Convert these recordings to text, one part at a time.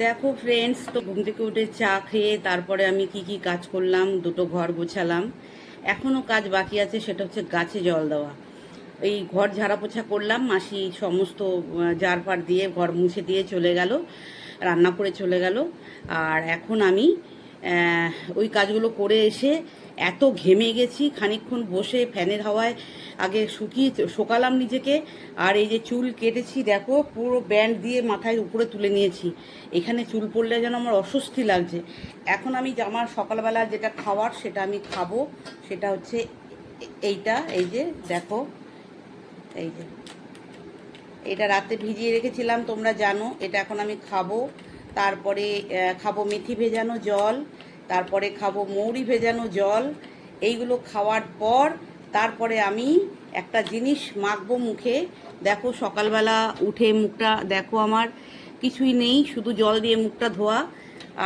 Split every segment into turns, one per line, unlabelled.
দেখো ফ্রেন্ডস তো ঘুম থেকে উঠে চা খেয়ে তারপরে আমি কি কি কাজ করলাম দুটো ঘর গোছালাম। এখনও কাজ বাকি আছে সেটা হচ্ছে গাছে জল দেওয়া। এই ঘর ঝাড়া পোছা করলাম মাসি সমস্ত আহ, জার ফার দিয়ে ঘর মুছে দিয়ে চলে গেল রান্না করে চলে গেল। আর এখন আমি ওই কাজগুলো করে এসে এত ঘেমে গেছি, খানিকক্ষণ বসে ফ্যানের হাওয়ায় আগে শুকিয়ে শোকালাম নিজেকে, আর এই যে চুল কেটেছি, দেখো, পুরো ব্যান্ড দিয়ে মাথায় উপরে তুলে নিয়েছি। এখানে চুল পড়লে যেন আমার অস্বস্তি লাগছে। এখন আমি আমার সকালবেলা যেটা খাওয়ার সেটা আমি খাব, সেটা হচ্ছে এইটা, এই যে দেখো, এই যে। এটা রাতে ভিজিয়ে রেখেছিলাম, তোমরা জানো, এটা এখন আমি খাব। তারপরে খাব মেথি ভেজানো জল তারপরে খাব মৌরি ভেজানো জল। এইগুলো খাওয়ার পর তারপরে আমি একটা জিনিস মাখবো মুখে। দেখো সকালবেলা উঠে মুখটা দেখো আমার, কিছুই নেই, শুধু জল দিয়ে মুখটা ধোয়া।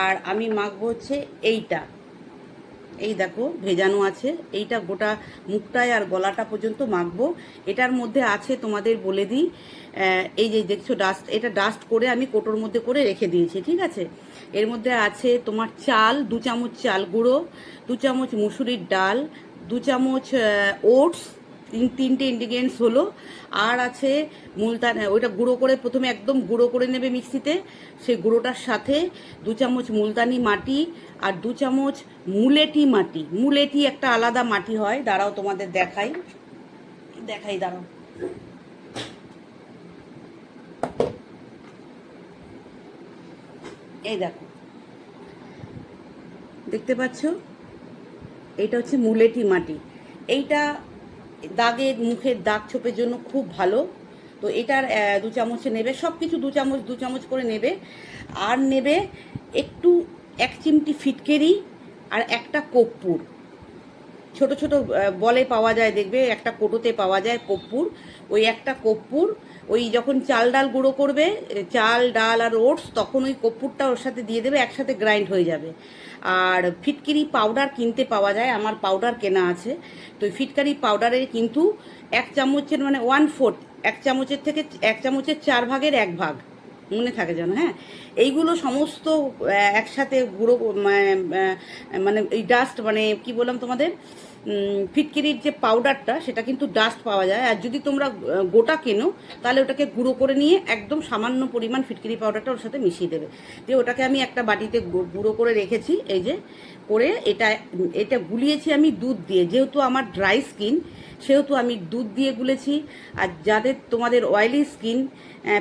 আর আমি মাখবো হচ্ছে এইটা। এই দেখো, ভেজানো আছে। এইটা গোটা মুখটায় আর গলাটা পর্যন্ত মাখবো। এটার মধ্যে আছে তোমাদের বলে দিই এই যে দেখছ ডাস্ট এটা ডাস্ট করে আমি কোটোর মধ্যে করে রেখে দিয়েছি, ঠিক আছে? এর মধ্যে আছে তোমার চাল, দু চামচ চাল গুঁড়ো, দু চামচ মুসুরির ডাল, দু চামচ ওটস তিন তিনটে ইনগ্রিডিয়েন্টস হলো। আর আছে মুলতান, ওইটা গুঁড়ো করে প্রথমে একদম গুঁড়ো করে নেবে মিক্সিতে। সেই গুঁড়োটার সাথে দু চামচ মুলতানি মাটি আর দু চামচ মুলেটি মাটি। মুলেটি একটা আলাদা মাটি হয়, দাঁড়াও তোমাদের দেখাই। দেখাই, দাঁড়াও। এই দেখো। দেখতে পাচ্ছ? এইটা হচ্ছে মুলেটি মাটি। এইটা দাগের মুখের দাগ ছোপের জন্য খুব ভালো। তো এটার দু চামচ নেবে সব কিছু দু চামচ দু চামচ করে নেবে। আর নেবে একটু এক চিমটি ফিটকেরি আর একটা কর্পূর। ছোট ছোট বলে পাওয়া যায়, দেখবে একটা কোটোতে পাওয়া যায় কর্পূর। ওই একটা কর্পূর ওই যখন চাল ডাল গুঁড়ো করবে চাল ডাল আর ওটস তখন ওই কর্পূরটা ওর সাথে দিয়ে দেবে একসাথে গ্রাইন্ড হয়ে যাবে। আর ফিটকিরি পাউডার কিনতে পাওয়া যায় আমার পাউডার কেনা আছে। তো ওই ফিটকারি পাউডারের কিন্তু এক চামচের মানে ওয়ান ফোর্থ এক চামচের থেকে এক চামচের চার ভাগের এক ভাগ মনে থাকে যেন হ্যাঁ? এইগুলো সমস্ত একসাথে গুঁড়ো মানে, আহ, মানে এই ডাস্ট মানে কি বললাম তোমাদের? ফিটকিরির যে পাউডারটা সেটা কিন্তু ডাস্ট পাওয়া যায়। আর যদি তোমরা গোটা কেনো, তাহলে ওটাকে গুঁড়ো করে নিয়ে একদম সামান্য পরিমাণ ফিটকিরি পাউডারটা ওর সাথে মিশিয়ে দেবে। দিয়ে ওটাকে আমি একটা বাটিতে গুঁড়ো করে রেখেছি, এই যে, করে এটা এটা গুলিয়েছি আমি দুধ দিয়ে। যেহেতু আমার ড্রাই স্কিন সেহেতু আমি দুধ দিয়ে গুলেছি। আর যাদের তোমাদের অয়েলি স্কিন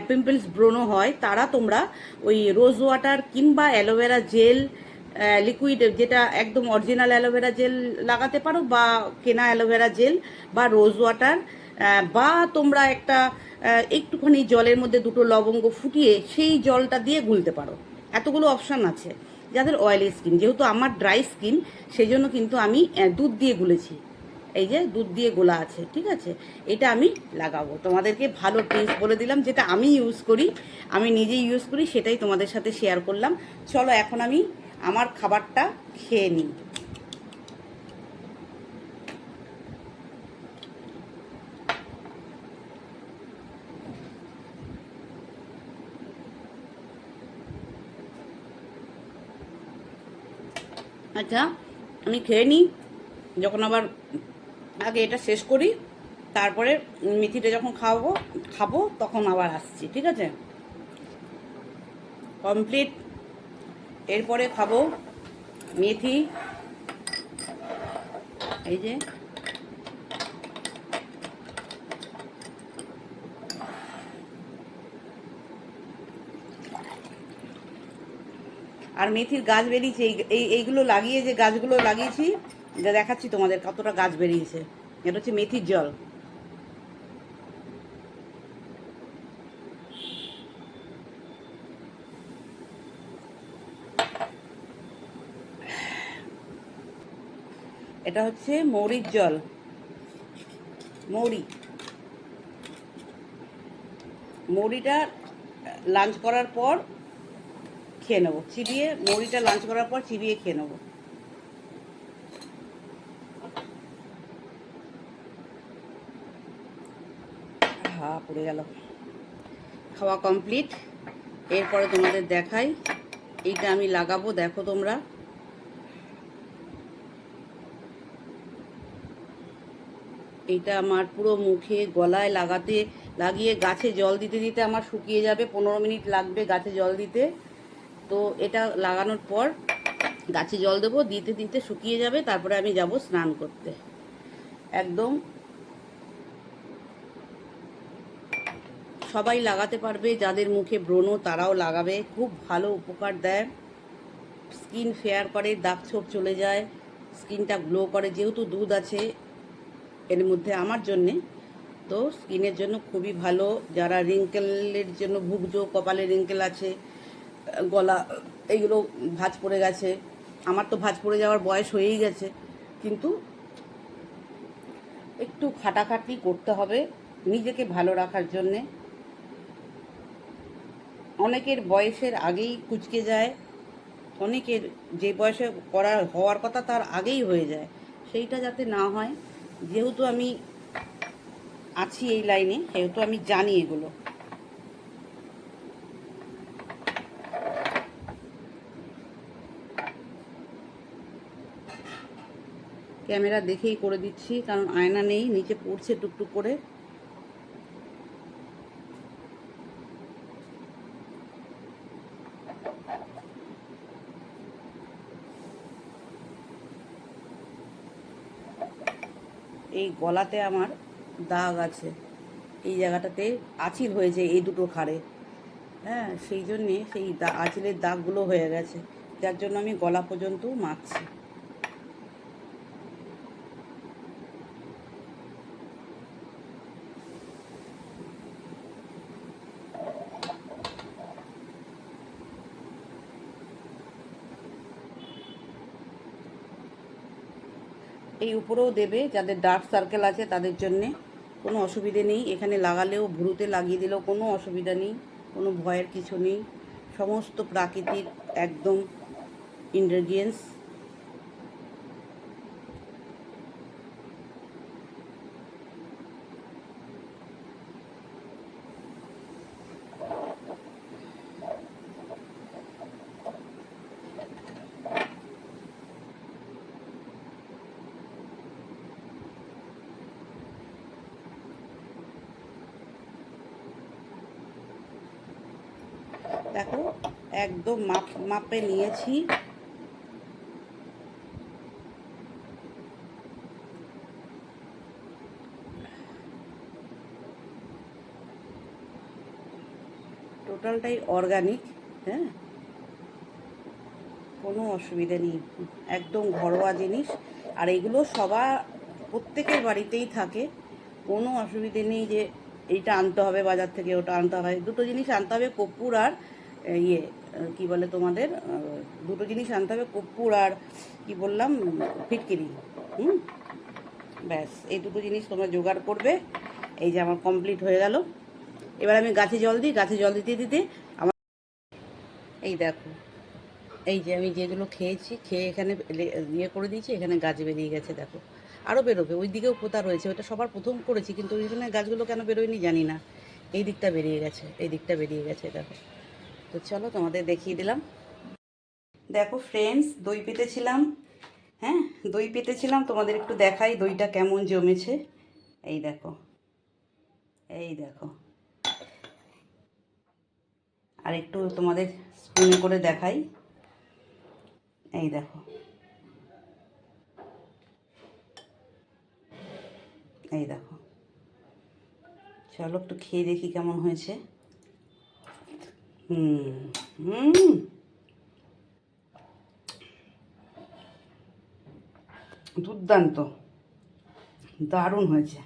পিম্পলস ব্রোনো হয়, তারা তোমরা ওই রোজ ওয়াটার কিংবা অ্যালোভেরা জেল লিকুইড যেটা একদম অরিজিনাল অ্যালোভেরা জেল লাগাতে পারো বা কেনা অ্যালোভেরা জেল বা রোজ ওয়াটার বা তোমরা একটা একটুখানি জলের মধ্যে দুটো লবঙ্গ ফুটিয়ে সেই জলটা দিয়ে গুলতে পারো। এতগুলো অপশান আছে যাদের অয়েলি স্কিন যেহেতু আমার ড্রাই স্কিন সেই জন্য কিন্তু আমি দুধ দিয়ে গুলেছি। এই যে দুধ দিয়ে গোলা আছে, ঠিক আছে? এটা আমি লাগাবো। তোমাদেরকে ভালো টিপস বলে দিলাম, যেটা আমি ইউজ করি, আমি নিজেই ইউজ করি, সেটাই তোমাদের সাথে শেয়ার করলাম। চলো এখন আমি আমার খাবারটা খেয়ে নিই। আচ্ছা আমি খেয়ে নিই, যখন আবার আগে এটা শেষ করি, তারপরে মেথিটা যখন খাওয়াবো, খাব, তখন আবার আসছি, ঠিক আছে? কমপ্লিট। এরপরে খাব মেথি। এই যে। আর মেথির গাছ বেরিয়েছে, এই এই- এইগুলো লাগিয়ে যে গাছগুলো লাগিয়েছি দেখাচ্ছি তোমাদের কতটা গাছ বেরিয়েছে। এটা হচ্ছে মেথির জল। এটা হচ্ছে মৌরির জল। মৌরি। মৌরিটা লাঞ্চ করার পর খেয়ে নেব। চিবিয়ে মৌরিটা লাঞ্চ করার পর চিবিয়ে খেয়ে নেব। হা পড়ে গেল। খাওয়া কমপ্লিট। এরপরে তোমাদের দেখাই। এইটা আমি লাগাবো, দেখো তোমরা। এইটা আমার পুরো মুখে গলায় লাগাতে, লাগিয়ে গাছে জল দিতে দিতে আমার শুকিয়ে যাবে। পনেরো মিনিট লাগবে গাছে জল দিতে। তো এটা লাগানোর পর গাছে জল দেবো, দিতে দিতে শুকিয়ে যাবে। তারপরে আমি যাব স্নান করতে। একদম সবাই লাগাতে পারবে, যাদের মুখে ব্রণ তারাও লাগাবে। খুব ভালো উপকার দেয়। স্কিন ফেয়ার করে, দাগ ছোপ চলে যায়, স্কিনটা গ্লো করে। যেহেতু দুধ আছে এর মধ্যে আমার জন্যে। তো স্কিনের জন্য খুবই ভালো। যারা রিঙ্কেলের জন্য ভুগছো কপালে রিঙ্কেল আছে, গলা এইগুলো ভাঁজ পড়ে গেছে। আমার তো ভাঁজ পড়ে যাওয়ার বয়স হয়েই গেছে। কিন্তু একটু খাটাখাটি করতে হবে নিজেকে ভালো রাখার জন্যে। অনেকের বয়সের আগেই কুচকে যায়। অনেকের যে বয়সে করা হওয়ার কথা তার আগেই হয়ে যায়। সেইটা যাতে না হয়। যেহেতু আমি আছি এই লাইনে, সেহেতু আমি জানি এগুলো। ক্যামেরা দেখেই করে দিচ্ছি, কারণ আয়না নেই, নিচে পড়ছে টুকটুক করে। এই গলাতে আমার দাগ আছে। এই জায়গাটাতে আঁচিল হয়েছে এই দুটো খাড়ে হ্যাঁ সেই জন্যে সেই আঁচিলের দাগগুলো হয়ে গেছে। যার জন্য আমি গলা পর্যন্ত মাখছি। এই উপরেও দেবে, যাদের ডার্ক সার্কেল আছে তাদের জন্যে কোনো অসুবিধে নেই। এখানে লাগালেও ভুরুতে লাগিয়ে দিলেও কোনো অসুবিধা নেই, কোনো ভয়ের কিছু নেই। সমস্ত প্রাকৃতিক একদম ইনগ্রেডিয়েন্টস দেখো, একদম মাপ, মাপে নিয়েছি। টোটালটাই অর্গানিক হ্যাঁ? কোনো অসুবিধা নেই, একদম ঘরোয়া জিনিস। আর এগুলো সবার, প্রত্যেকের বাড়িতেই থাকে। কোনো অসুবিধে নেই যে এইটা আনতে হবে বাজার থেকে, ওটা আনতে হবে। দুটো জিনিস আনতে হবে, কর্পূর আর ইয়ে কি বলে তোমাদের দুটো জিনিস আনতে হবে, কর্পূর আর কি বললাম, ফিটকিরি, হুম? ব্যাস, এই দুটো জিনিস তোমরা জোগাড় করবে। এই যে আমার কমপ্লিট হয়ে গেল। এবার আমি গাছে জল দিই, গাছে জল দিতে দিতে আমার এই দেখো, এই যে আমি যেগুলো খেয়েছি, খেয়ে এখানে ইয়ে করে দিয়েছি, এখানে গাছ বেরিয়ে গেছে, দেখো। আরও বেরোবে, ওই দিকেও পোতা রয়েছে ওইটা সবার প্রথম করেছি, কিন্তু ওইখানে গাছগুলো কেন বেরোয়নি জানি না। এই দিকটা বেরিয়ে গেছে, এই দিকটা বেরিয়ে গেছে, দেখো। তো চলো তোমাদের দেখিয়ে দিলাম। দেখো ফ্রেন্ডস দই পেতেছিলাম। হ্যাঁ দই পেতেছিলাম, তোমাদের একটু দেখাই দইটা কেমন জমেছে। এই দেখো এই দেখো। আর একটু তোমাদের স্পুনে করে দেখাই। এই দেখো। এই দেখো। চলো একটু খেয়ে দেখি কেমন হয়েছে। হুম হুম দুর্দান্ত। দারুণ হয়েছে।